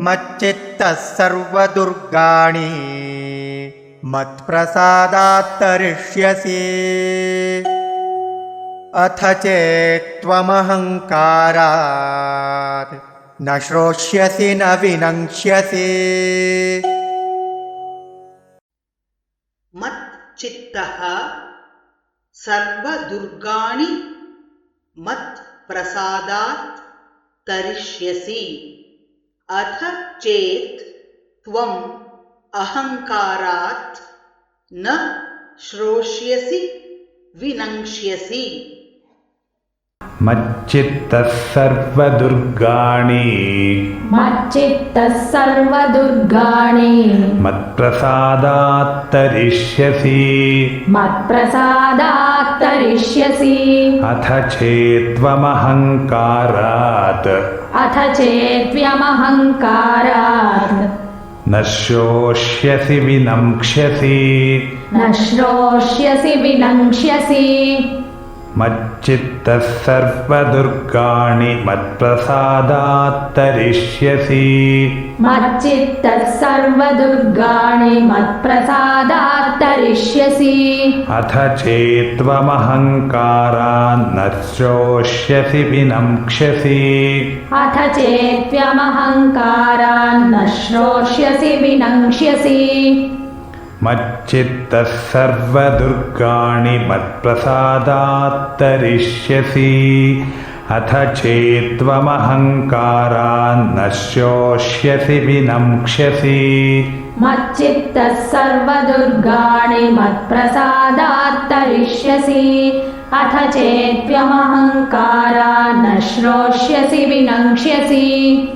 मच्चित्तः सर्वदुर्गाणि मत्प्रसादात्तरिष्यसि। अथ चेत्त्वमहङ्कारात् न श्रोष्यसि न विनङ्क्ष्यसि। मच्चित्तः सर्वदुर्गाणि मत्प्रसादात् तरिष्यसि अथ चेत् त्वम् अहङ्कारात् न श्रोष्यसि विनङ्क्ष्यसि। मच्चित्तः सर्वदुर्गाणि। मच्चित्तः सर्वदुर्गाणि। मत्प्रसादात्तरिष्यसि मत्प्रसादात्तरिष्यसि अथ चेत्त्वमहङ्कारात् अथ चेत्व्यमहङ्कारात् न शोष्यसि विनङ्क्ष्यसि न श्रोष्यसि विनङ्क्ष्यसि मच्चित्तः सर्वदुर्गाणि मत्प्रसादात्तरिष्यसि। मच्चित्तः सर्वदुर्गाणि मत्प्रसादात्तरिष्यसि। अथ चेत्त्वमहङ्कारान्न शोष्यसि विनङ्क्ष्यसि अथ चेत्व्यमहङ्कारान् न श्रोष्यसि विनङ्क्ष्यसि मच्चित्तः सर्वदुर्गाणि मत्प्रसादात्तरिष्यसि। अथ चेत्त्वमहङ्कारान्न शोष्यसि विनङ्क्ष्यसि मच्चित्तः सर्वदुर्गाणि मत्प्रसादात्तरिष्यसि। अथ चेत्व्यमहङ्कारा न श्रोष्यसि विनङ्क्ष्यसि